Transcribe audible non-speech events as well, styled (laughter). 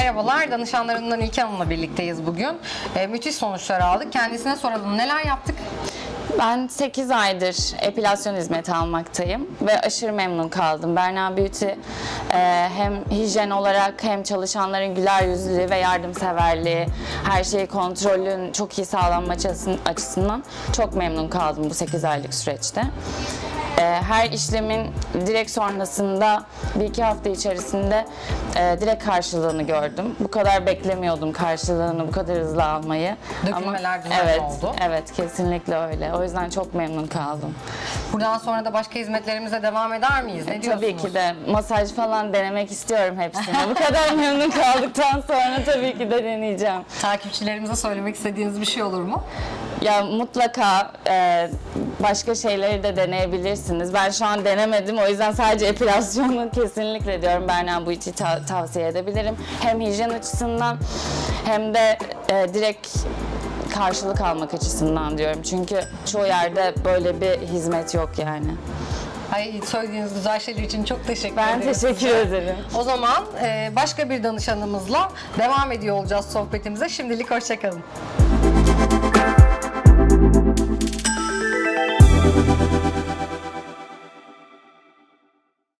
Merhabalar, danışanlarından İlke Hanım'la birlikteyiz bugün. Ee, müthiş sonuçlar aldık. Kendisine soralım neler yaptık? Ben 8 aydır epilasyon hizmeti almaktayım ve aşırı memnun kaldım. Berna Beauty e, hem hijyen olarak hem çalışanların güler yüzlülüğü ve yardımseverliği, her şeyi kontrolün çok iyi sağlanması açısın- açısından çok memnun kaldım bu 8 aylık süreçte. E, her işlemin direkt sonrasında bir iki hafta içerisinde e, direkt karşılığını gördüm. Bu kadar beklemiyordum karşılığını bu kadar hızlı almayı. Dökülmeler düzenli evet, oldu. Evet, kesinlikle öyle. O yüzden çok memnun kaldım. Buradan sonra da başka hizmetlerimize devam eder miyiz? Ne diyorsunuz? Tabii ki de masaj falan denemek istiyorum hepsini. Bu kadar (laughs) memnun kaldıktan sonra tabii ki de deneyeceğim. Takipçilerimize söylemek istediğiniz bir şey olur mu? Ya mutlaka e, başka şeyleri de deneyebilirsiniz. Ben şu an denemedim. O yüzden sadece epilasyonu (laughs) kesinlikle diyorum. Berna bu içi ta- tavsiye edebilirim. Hem hijyen açısından hem de e, direkt karşılık almak açısından diyorum. Çünkü çoğu yerde böyle bir hizmet yok yani. Ay, söylediğiniz güzel şeyler için çok teşekkür Ben ederim. teşekkür ederim. O zaman e, başka bir danışanımızla devam ediyor olacağız sohbetimize. Şimdilik hoşçakalın.